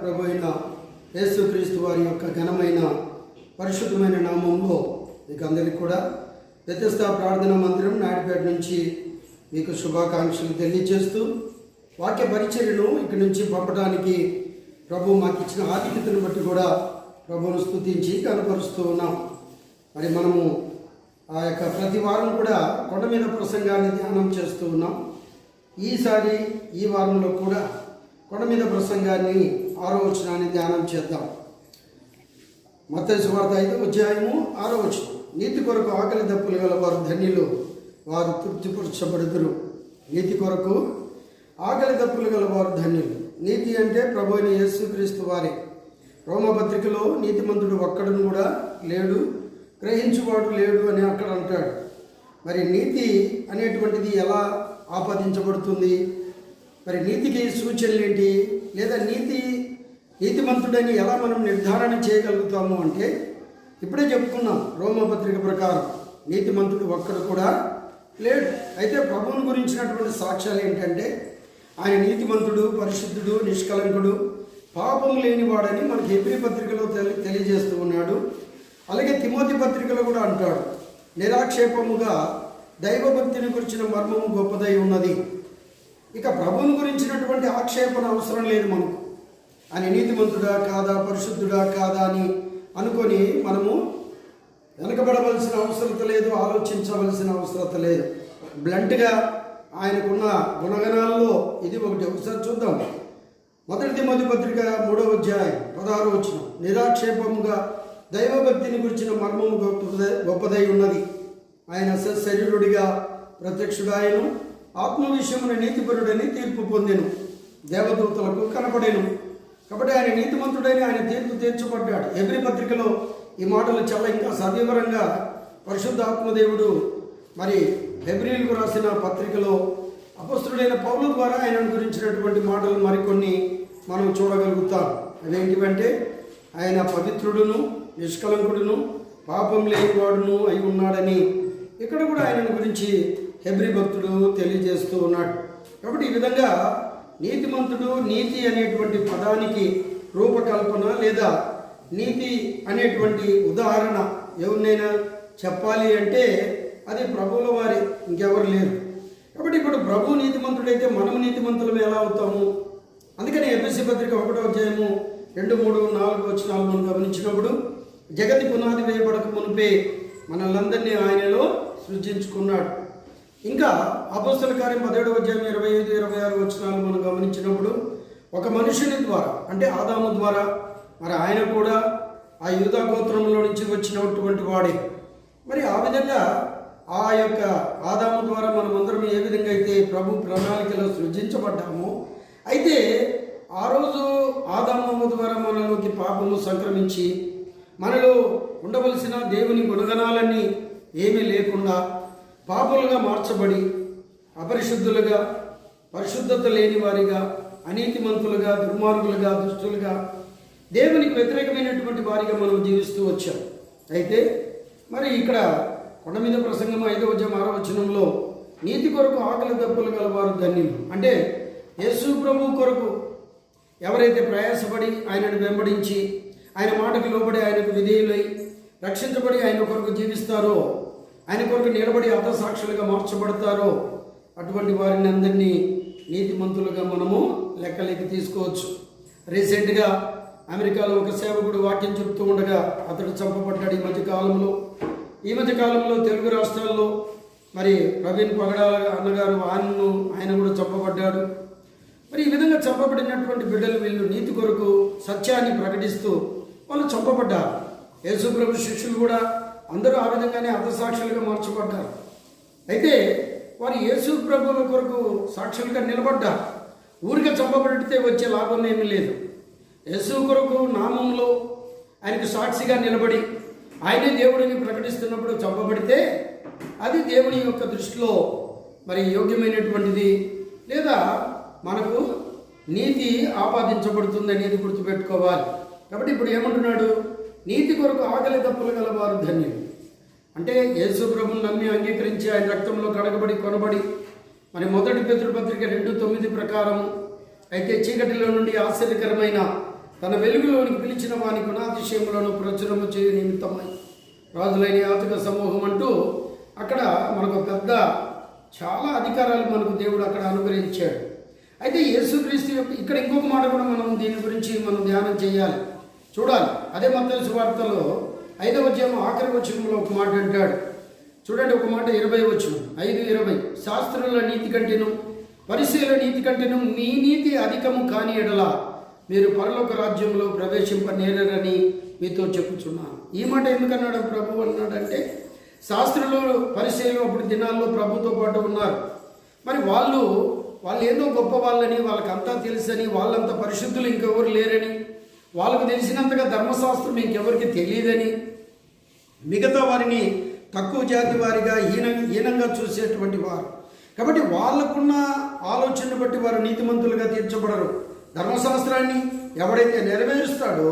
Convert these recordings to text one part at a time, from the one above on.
ప్రభు అయిన యేసుక్రీస్తు వారి యొక్క ఘనమైన పరిశుద్ధమైన నామంలో మీకు అందరికీ కూడా వ్యത്യస్త ప్రార్థన మందిరం నాయుడుపేట నుంచి మీకు శుభాకాంక్షలు తెలియజేస్తూ వాక్య పరిచర్యను ఇక్కడి నుంచి పంపడానికి ప్రభు మాకు ఇచ్చిన ఆధిక్యతను బట్టి కూడా ప్రభువును స్థుతించి కనపరుస్తూ ఉన్నాం. మరి మనము ఆ యొక్క ప్రతి వారం కూడా కొండ మీద ప్రసంగాన్ని ధ్యానం చేస్తూ ఉన్నాం. ఈసారి ఈ వారంలో కూడా కొండ మీద ప్రసంగాన్ని ఆరో వచనాన్ని ధ్యానం చేద్దాం. మత సువార్త ఐదు అధ్యాయము ఆరో వచనం. నీతి కొరకు ఆకలి దప్పులు గల వారు ధన్యులు వారు తృప్తిపరచబడుదురు. నీతి కొరకు ఆకలి దప్పులు గల వారు ధన్యులు. నీతి అంటే ప్రభు అయిన యేసుక్రీస్తు వారి. రోమపత్రికలో నీతిమంతుడు ఒక్కడను కూడా లేడు గ్రహించువాడు లేడు అని అక్కడ అంటాడు. మరి నీతి అనేటువంటిది ఎలా ఆపాదించబడుతుంది? మరి నీతికి సూచనలు ఏంటి లేదా నీతి నీతిమంతుడని ఎలా మనం నిర్ధారణ చేయగలుగుతాము అంటే ఇప్పుడే చెప్పుకున్నాం రోమపత్రిక ప్రకారం నీతిమంతుడు ఒక్కడు కూడా లేడు. అయితే ప్రభువుని గురించినటువంటి సాక్ష్యాలు ఏంటంటే ఆయన నీతిమంతుడు పరిశుద్ధుడు నిష్కలంకుడు పాపం లేనివాడని మనకి ఎబ్రి పత్రికలో తెలి తెలియజేస్తూ ఉన్నాడు. అలాగే తిమోతి పత్రికలో కూడా అంటాడు నిరాక్షేపముగా దైవభక్తిని గురించిన మర్మము గొప్పదై ఉన్నది. ఇక ప్రభువుని గురించినటువంటి ఆక్షేపణ అవసరం లేదు మనకు. ఆయన నీతిమంతుడా కాదా పరిశుద్ధుడా కాదా అని అనుకొని మనము వెనకబడవలసిన అవసరత లేదు ఆలోచించవలసిన అవసరత లేదు. బ్లంట్గా ఆయనకున్న గుణగణాల్లో ఇది ఒకటి ఒకసారి చూద్దాం. మొదటి తిమోతి పత్రిక మూడవ అధ్యాయం పదహారు వచ్చిన నిరాక్షేపముగా దైవభక్తిని గురించిన మర్మము గొప్పదై గొప్పదై ఉన్నది. ఆయన శరీరుడిగా ప్రత్యక్షుడాయను. ఆత్మ విషయమున నీతిపరుడని తీర్పు పొందెను. దేవదూతలకు కనపడేను. కాబట్టి ఆయన నీతిమంతుడైన ఆయన తీర్పు తీర్చబడ్డాడు. ఎబ్రి పత్రికలో ఈ మాటలు చాలా ఇంకా సవివరంగా పరిశుద్ధ ఆత్మదేవుడు మరి ఎబ్రిల్కు రాసిన పత్రికలో అపస్తుడైన పౌరుల ద్వారా ఆయన గురించినటువంటి మాటలు మరికొన్ని మనం చూడగలుగుతాం. అదేంటివంటే ఆయన పవిత్రుడును నిష్కలంకుడును పాపం లేనివాడును అయి ఉన్నాడని ఇక్కడ కూడా ఆయన గురించి హెబ్రి భక్తుడు తెలియజేస్తూ ఉన్నాడు. కాబట్టి ఈ విధంగా నీతిమంతుడు నీతి అనేటువంటి పదానికి రూపకల్పన లేదా నీతి అనేటువంటి ఉదాహరణ ఎవరినైనా చెప్పాలి అంటే అది ప్రభువుల వారి ఇంకెవరు లేరు. కాబట్టి ఇప్పుడు ప్రభు నీతిమంతుడైతే మనం నీతిమంతులం ఎలా అవుతాము? అందుకని ఎంఎస్సీ పత్రిక ఒకటో అధ్యాయము రెండు మూడు నాలుగు వచ్చి నాలుగు గమనించినప్పుడు జగతి పునాది వేయబడక మునిపే మనల్ందరినీ ఆయనలో సృజించుకున్నాడు. ఇంకా అపోస్తల కార్యం పదిహేడు అధ్యాయం ఇరవై ఐదు ఇరవై ఆరు వచనాలు మనం గమనించినప్పుడు ఒక మనుషుని ద్వారా అంటే ఆదాము ద్వారా మరి ఆయన కూడా ఆ యూదా గోత్రంలో నుంచి వచ్చినటువంటి వాడే. మరి ఆ విధంగా ఆ యొక్క ఆదాము ద్వారా మనం అందరం ఏ విధంగా అయితే ప్రభు ప్రణాళికలో సృజించబడ్డామో అయితే ఆ రోజు ఆదాము ద్వారా మనలోకి పాపము సంక్రమించి మనలో ఉండవలసిన దేవుని గుణగణాలన్నీ ఏమీ లేకుండా పాపులుగా మార్చబడి అపరిశుద్ధులుగా పరిశుద్ధత లేని వారిగా అనీతిమంతులుగా దుర్మార్గులుగా దుష్టులుగా దేవునికి వ్యతిరేకమైనటువంటి వారిగా మనం జీవిస్తూ వచ్చాం. అయితే మరి ఇక్కడ కొండ మీద ప్రసంగం ఐదవ అధ్యాయం ఆరో వచనంలో నీతి కొరకు ఆకలి దప్పులు గలవారు ధన్యులు. అంటే యేసు ప్రభు కొరకు ఎవరైతే ప్రయాసపడి ఆయనను వెంబడించి ఆయన మాటకు లోబడి ఆయనకు విధేయులై రక్షించబడి ఆయన కొరకు జీవిస్తారో ఆయన కొరకు నిలబడి అర్థసాక్షులుగా మార్చబడతారో అటువంటి వారిని అందరినీ నీతిమంతులుగా మనము లెక్కలేకి తీసుకోవచ్చు. రీసెంట్గా అమెరికాలో ఒక సేవకుడు వాక్యం చెప్తూ ఉండగా అతడు చంపబడ్డాడు ఈ మధ్య కాలంలో. ఈ మధ్య కాలంలో తెలుగు రాష్ట్రాల్లో మరి ప్రవీణ్ పగడాల అన్నగారు ఆయనను ఆయన కూడా చంపబడ్డాడు. మరి ఈ విధంగా చంపబడినటువంటి బిడ్డలు వీళ్ళు నీతి కొరకు సత్యాన్ని ప్రకటిస్తూ వాళ్ళు చంపబడ్డారు. యేసుప్రభు శిష్యులు కూడా అందరూ ఆ విధంగానే అర్ధసాక్షులుగా మార్చబడ్డారు. అయితే వారు యేసు ప్రభుల కొరకు సాక్షులుగా నిలబడ్డారు. ఊరికే చంపబడితే వచ్చే లాభం ఏమీ లేదు. యేసు కొరకు నామంలో ఆయనకు సాక్షిగా నిలబడి ఆయనే దేవుడిని ప్రకటిస్తున్నప్పుడు చంపబడితే అది దేవుని యొక్క దృష్టిలో మరి యోగ్యమైనటువంటిది లేదా మనకు నీతి ఆపాదించబడుతుంది అనేది గుర్తుపెట్టుకోవాలి. కాబట్టి ఇప్పుడు ఏమంటున్నాడు? నీతి కొరకు ఆకలి తప్పులు గలవారు ధన్యులు. అంటే యేసు ప్రభుని నమ్మి అంగీకరించి ఆయన రక్తంలో కడగబడి కొనబడి మరి మొదటి పితృపత్రిక రెండు తొమ్మిది ప్రకారం అయితే చీకటిలో నుండి ఆశ్చర్యకరమైన తన వెలుగులోనికి పిలిచిన వాని గుణాతిశయములను ప్రచురము చేయు నిమిత్తమై రాజులైన యాతక సమూహం అంటూ అక్కడ మనకు పెద్ద చాలా అధికారాలు మనకు దేవుడు అక్కడ అనుగ్రహించాడు. అయితే యేసుక్రీస్తు యొక్క ఇక్కడ ఇంకొక మాట కూడా మనం దీని గురించి మనం ధ్యానం చేయాలి. చూడాలి. అదే మత్తయి సువార్తలో ఐదవ అధ్యాయం ఆఖరి వచనంలో ఒక మాట అంటాడు. చూడండి ఒక మాట ఇరవై వచ్చు ఐదు ఇరవై. శాస్త్రుల నీతి కంటేను పరిశీల నీతి కంటేను మీ నీతి అధికము కాని ఎడల మీరు పరలోక రాజ్యంలో ప్రవేశింపనేరని మీతో చెప్పుచున్నాను. ఈ మాట ఎందుకన్నాడు ప్రభు అన్నాడంటే శాస్త్రులు పరిశీలు అప్పుడు దినాల్లో ప్రభుతో పాటు ఉన్నారు. మరి వాళ్ళు వాళ్ళు ఏదో గొప్ప వాళ్ళని వాళ్ళకంతా తెలుసని వాళ్ళంత పరిశుద్ధులు ఇంకెవరు లేరని వాళ్ళకు తెలిసినంతగా ధర్మశాస్త్రం ఇంకెవరికి తెలియదని మిగతా వారిని తక్కువ జాతి వారిగా హీన హీనంగా చూసేటువంటి వారు. కాబట్టి వాళ్ళకున్న ఆలోచనను బట్టి వారు నీతిమంతులుగా తీర్చబడరు. ధర్మశాస్త్రాన్ని ఎవడైతే నెరవేరుస్తాడో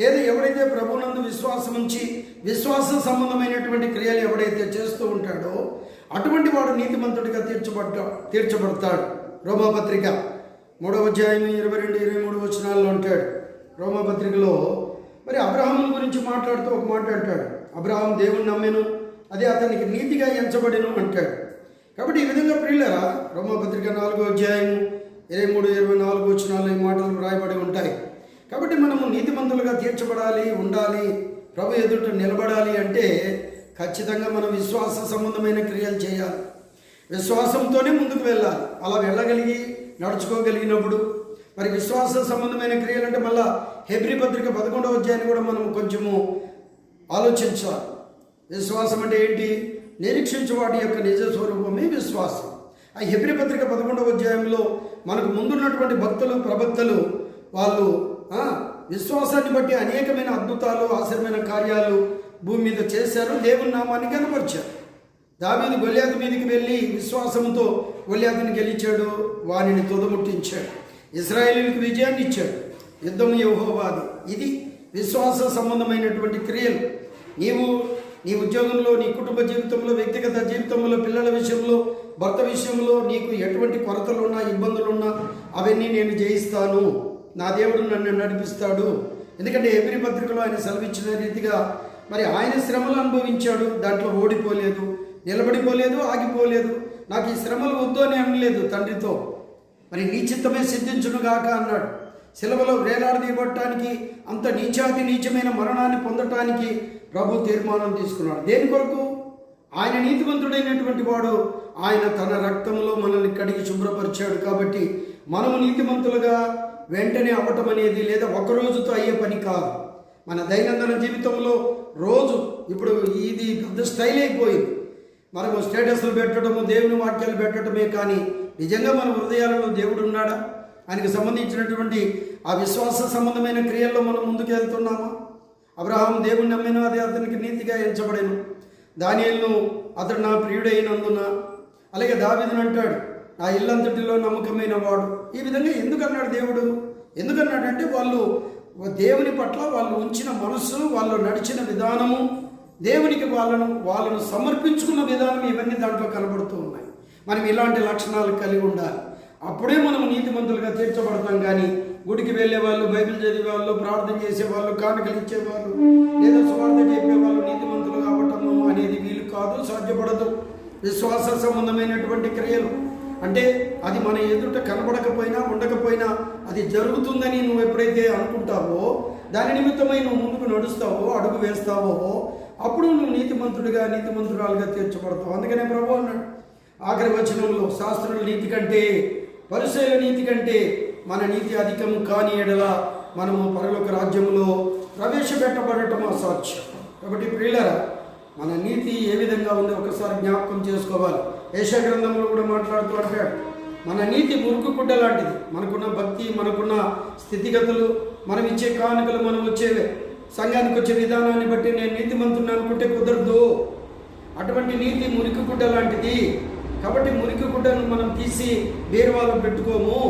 లేదా ఎవడైతే ప్రభునందు విశ్వాసం ఉంచి విశ్వాస సంబంధమైనటువంటి క్రియలు ఎవడైతే చేస్తూ ఉంటాడో అటువంటి వాడు నీతిమంతుడిగా తీర్చబడ్డ తీర్చబడతాడు. రోమాపత్రిక మూడవ అధ్యాయం ఇరవై రెండు ఇరవై మూడు వచనాల్లో ఉంటాడు రోమపత్రికలో మరి అబ్రహాముల గురించి మాట్లాడుతూ ఒక మాట అంటాడు. అబ్రహాం దేవుని నమ్మెను అదే అతనికి నీతిగా ఎంచబడిను అంటాడు. కాబట్టి ఈ విధంగా ప్రియులరా రోమపత్రిక నాలుగో అధ్యాయం ఇరవై మూడు ఇరవై నాలుగు వచ్చినాలు ఈ మాటలు రాయబడి ఉంటాయి. కాబట్టి మనము నీతిమంతులుగా తీర్చబడాలి ఉండాలి ప్రభు ఎదుట నిలబడాలి అంటే ఖచ్చితంగా మనం విశ్వాస సంబంధమైన క్రియలు చేయాలి. విశ్వాసంతోనే ముందుకు వెళ్ళాలి. అలా వెళ్ళగలిగి నడుచుకోగలిగినప్పుడు మరి విశ్వాస సంబంధమైన క్రియలు అంటే మళ్ళా హెబ్రి పత్రిక పదకొండవ అధ్యాయాన్ని కూడా మనం కొంచెము ఆలోచించాలి. విశ్వాసం అంటే ఏంటి? నిరీక్షించు వాటి యొక్క నిజ స్వరూపమే విశ్వాసం. ఆ హెబ్రి పత్రిక పదకొండవ అధ్యాయంలో మనకు ముందున్నటువంటి భక్తులు ప్రభక్తలు వాళ్ళు విశ్వాసాన్ని బట్టి అనేకమైన అద్భుతాలు ఆశ్చర్యమైన కార్యాలు భూమి మీద చేశారు దేవుని నామాన్ని కనపరిచారు. దావీదు గొల్యాతు మీదకి వెళ్ళి విశ్వాసంతో గొల్యాతుని గెలిచాడు వానిని తుదముట్టించాడు. ఇజ్రాయేలీలకు విజయాన్ని ఇచ్చాడు. యుద్ధం యహోవాది. ఇది విశ్వాస సంబంధమైనటువంటి క్రియలు. నీవు నీ ఉద్యోగంలో నీ కుటుంబ జీవితంలో వ్యక్తిగత జీవితంలో పిల్లల విషయంలో భర్త విషయంలో నీకు ఎటువంటి కొరతలు ఉన్నా ఇబ్బందులు ఉన్నా అవన్నీ నేను జయిస్తాను. నా దేవుడు నన్ను నడిపిస్తాడు. ఎందుకంటే ఎవ్రి పత్రికలో ఆయన సెలవిచ్చిన రీతిగా మరి ఆయన శ్రమలు అనుభవించాడు. దాంట్లో ఓడిపోలేదు నిలబడిపోలేదు ఆగిపోలేదు. నాకు ఈ శ్రమలు వద్దు అని అనలేదు తండ్రితో. మరి నీ చిత్తమే సిద్ధించును గాక అన్నాడు. శిలవలో వేలాడదీయబట్టడానికి అంత నీచాతి నీచమైన మరణాన్ని పొందటానికి ప్రభు తీర్మానం తీసుకున్నాడు. దేని కొరకు? ఆయన నీతిమంతుడైనటువంటి వాడు ఆయన తన రక్తంలో మనల్ని కడిగి శుభ్రపరిచాడు కాబట్టి మనము నీతిమంతులుగా వెంటనే అవ్వటం అనేది లేదా ఒక రోజుతో అయ్యే పని కాదు. మన దైనందిన జీవితంలో రోజు ఇప్పుడు ఇది పెద్ద స్టైల్ అయిపోయింది. మనము స్టేటస్లు పెట్టడము దేవుని వాక్యాలు పెట్టడమే కానీ నిజంగా మన హృదయాలలో దేవుడు ఉన్నాడా? ఆయనకు సంబంధించినటువంటి ఆ విశ్వాస సంబంధమైన క్రియల్లో మనం ముందుకు వెళ్తున్నామా? అబ్రహాం దేవుని నమ్మిన అది అతనికి నీతిగా ఎంచబడేను. దానియలను అతడు నా ప్రియుడైనందున. అలాగే దావిదని అంటాడు నా ఇల్లంతటిలో నమ్మకమైన వాడు. ఈ విధంగా ఎందుకు అన్నాడు దేవుడు? ఎందుకన్నాడంటే వాళ్ళు దేవుని పట్ల వాళ్ళు ఉంచిన మనస్సు వాళ్ళు నడిచిన విధానము దేవునికి వాళ్ళను వాళ్ళను సమర్పించుకున్న విధానం ఇవన్నీ దాంట్లో కనబడుతూ ఉన్నాయి. మనం ఇలాంటి లక్షణాలు కలిగి ఉండాలి. అప్పుడే మనం నీతిమంతులుగా తీర్చబడతాం కానీ గుడికి వెళ్ళే వాళ్ళు బైబిల్ చదివే వాళ్ళు ప్రార్థన చేసేవాళ్ళు కానుకలు ఇచ్చేవాళ్ళు లేదా స్వార్థ చెప్పేవాళ్ళు నీతిమంతులు కావటము అనేది వీలు కాదు సాధ్యపడదు. విశ్వాస సంబంధమైనటువంటి క్రియలు. అంటే అది మన ఎదుట కనబడకపోయినా ఉండకపోయినా అది జరుగుతుందని నువ్వు ఎప్పుడైతే అనుకుంటావో దాని నిమిత్తమై నువ్వు ముందుకు నడుస్తావో అడుగు వేస్తావో అప్పుడు నువ్వు నీతిమంతుడిగా నీతిమంతురాలుగా తీర్చబడతావు. అందుకనే ప్రభు అన్నాడు ఆఖరి వచనంలో శాస్త్రుల నీతి కంటే పరిశైల నీతి కంటే మన నీతి అధికం కాని ఎడల మనము పరలోక రాజ్యంలో ప్రవేశపెట్టబడటం అసాధ్యం కాబట్టి ప్రియులరా మన నీతి ఏ విధంగా ఉందో ఒకసారి జ్ఞాపకం చేసుకోవాలి. యేష గ్రంథంలో కూడా మాట్లాడుతూ అంటాడు మన నీతి మురుకు గుడ్డ లాంటిది. మనకున్న భక్తి మనకున్న స్థితిగతులు మనం ఇచ్చే కానుకలు మనం వచ్చే సంఘానికి వచ్చే విధానాన్ని బట్టి నేను నీతిమంతుని అనుకుంటే కుదరదు. అటువంటి నీతి మురికి గుడ్డ లాంటిది. కాబట్టి మురికి గుడ్డను మనం తీసి బీరువాలో పెట్టుకోము.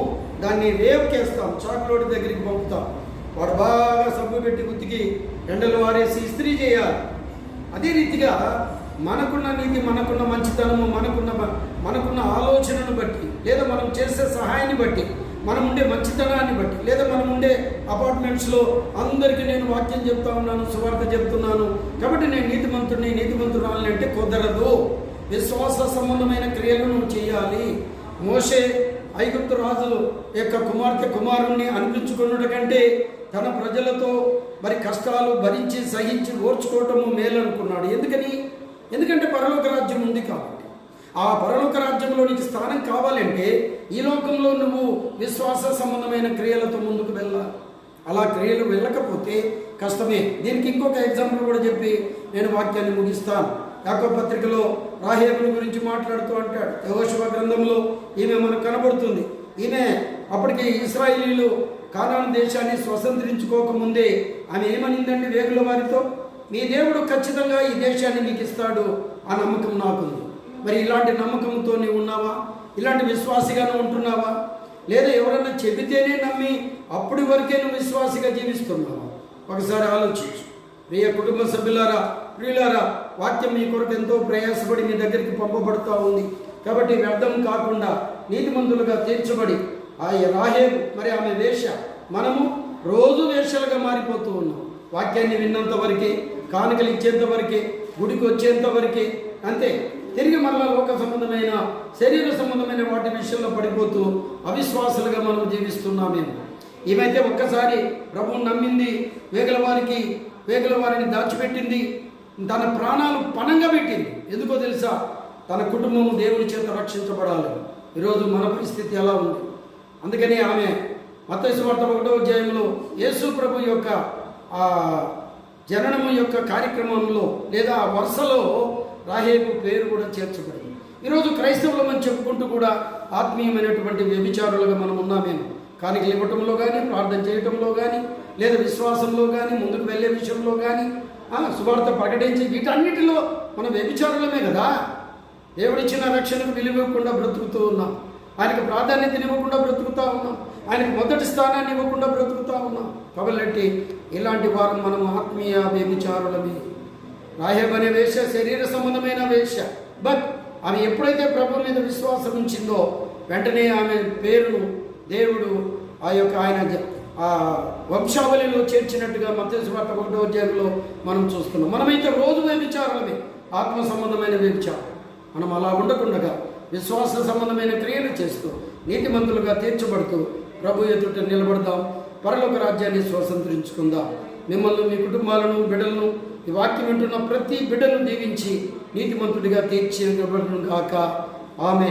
దాన్ని రేపుకేస్తాం చాకులోడి దగ్గరికి పంపుతాం. వాడు బాగా సబ్బు పెట్టి గుత్తికి ఎండలు వారేసి ఇస్త్రీ చేయాలి. అదే రీతిగా మనకున్న నీతి మనకున్న మంచితనము మనకున్న మనకున్న ఆలోచనను బట్టి లేదా మనం చేసే సహాయాన్ని బట్టి మనం ఉండే మంచితనాన్ని బట్టి లేదా మనం ఉండే అపార్ట్మెంట్స్లో అందరికీ నేను వాక్యం చెప్తా ఉన్నాను సువార్త చెప్తున్నాను. కాబట్టి నేను నీతిమంతుడిని నీతిమంతురాలని అంటే కుదరదు. విశ్వాస సంబంధమైన క్రియలు నువ్వు చేయాలి. మోషే ఐగుప్తు రాజు యొక్క కుమార్తె కుమారుణ్ణి అనిపించుకున్నట కంటే తన ప్రజలతో మరి కష్టాలు భరించి సహించి ఓర్చుకోవటము మేలనుకున్నాడు. ఎందుకని? ఎందుకంటే పరలోక రాజ్యం ఉంది కాబట్టి. ఆ పరలోక రాజ్యంలో నీకు స్థానం కావాలంటే ఈ లోకంలో నువ్వు విశ్వాస సంబంధమైన క్రియలతో ముందుకు వెళ్ళాలి. అలా క్రియలు వెళ్ళకపోతే కష్టమే. దీనికి ఇంకొక ఎగ్జాంపుల్ కూడా చెప్పి నేను వాక్యాన్ని ముగిస్తాను. యాకో పత్రికలో రాహేబుని గురించి మాట్లాడుతూ అంటాడు. యహోశివ గ్రంథంలో ఈమె మనకు కనబడుతుంది. ఈమె అప్పటికి ఇస్రాయేలీలు కానాను దేశాన్ని స్వతంత్రించుకోకముందే ఆమె ఏమనిందండి వేగుల వారితో? మీ దేవుడు ఖచ్చితంగా ఈ దేశాన్ని మీకు ఇస్తాడు ఆ నమ్మకం నాకుంది. మరి ఇలాంటి నమ్మకంతో నీవు ఉన్నావా? ఇలాంటి విశ్వాసిగానే ఉంటున్నావా? లేదా ఎవరన్నా చెబితేనే నమ్మి అప్పటి వరకే నువ్వు విశ్వాసిగా జీవిస్తున్నావా? ఒకసారి ఆలోచించు. ప్రియ కుటుంబ సభ్యులారా ప్రియులారా వాక్యం మీ కొరకు ఎంతో ప్రయాసపడి మీ దగ్గరికి పంపబడుతూ ఉంది. కాబట్టి వ్యర్థం కాకుండా నీతిమంతులుగా తీర్చబడి ఆ రాహేబు మరి ఆమె వేష మనము రోజు వేషలుగా మారిపోతూ ఉన్నాం. వాక్యాన్ని విన్నంత వరకే కానుకలు ఇచ్చేంత వరకే గుడికి వచ్చేంత వరకే అంతే. తిరిగి మళ్ళా లోక సంబంధమైన శరీర సంబంధమైన వాటి విషయంలో పడిపోతూ అవిశ్వాసులుగా మనం జీవిస్తున్నామేమో ఈమైతే ఒక్కసారి ప్రభువు నమ్మింది వేగల వారికి వేగల వారిని దాచిపెట్టింది తన ప్రాణాలు పణంగా పెట్టింది. ఎందుకో తెలుసా? తన కుటుంబం దేవుని చేత రక్షించబడాలి. ఈరోజు మన పరిస్థితి ఎలా ఉంది. అందుకని ఆమె మతేశ్వార్త ఒకటో అధ్యాయంలో యేసు ప్రభు యొక్క ఆ జననము యొక్క కార్యక్రమంలో లేదా ఆ వరుసలో రాహేబు పేరు కూడా చేర్చబడింది. ఈరోజు క్రైస్తవులమని చెప్పుకుంటూ కూడా ఆత్మీయమైనటువంటి వ్యభిచారులుగా మనం ఉన్నామేమో. కానీ ఇవ్వటంలో కానీ ప్రార్థన చేయటంలో కానీ లేదా విశ్వాసంలో కానీ ముందుకు వెళ్ళే విషయంలో కానీ సువార్త ప్రకటించి వీటన్నిటిలో మనం వ్యభిచారులమే కదా? దేవుడిచ్చిన రక్షణకు విలువకుండా బ్రతుకుతూ ఉన్నాం. ఆయనకు ప్రాధాన్యత ఇవ్వకుండా బ్రతుకుతూ ఉన్నాం. ఆయనకు మొదటి స్థానాన్ని ఇవ్వకుండా బ్రతుకుతూ ఉన్నాం. కాబట్టి ఇలాంటి వారు మనం ఆత్మీయ వ్యభిచారులమే. రాహేబ్ వేష శరీర సంబంధమైన వేష బట్ ఆమె ఎప్పుడైతే ప్రభు మీద విశ్వాసం ఉంచిందో వెంటనే ఆమె పేరును దేవుడు ఆ యొక్క ఆయన జ- వంశావళిలో చేర్చినట్టుగా మత్స్యవార్త ఒకటో అధ్యాయంలో మనం చూస్తున్నాం. మనమైతే రోజు వ్యభిచారమే ఆత్మ సంబంధమైన వ్యభిచారం. మనం అలా ఉండకుండగా విశ్వాస సంబంధమైన క్రియలు చేస్తూ నీతిమంతులుగా తీర్చబడుతూ ప్రభు ఎదుట నిలబడదాం. పరలోక రాజ్యాన్ని స్వతంత్రించుకుందాం. మిమ్మల్ని మీ కుటుంబాలను బిడ్డలను ఈ వాక్యం వింటున్న ప్రతి బిడ్డను దీవించి నీతిమంతుడిగా తీర్చి గాక ఆమె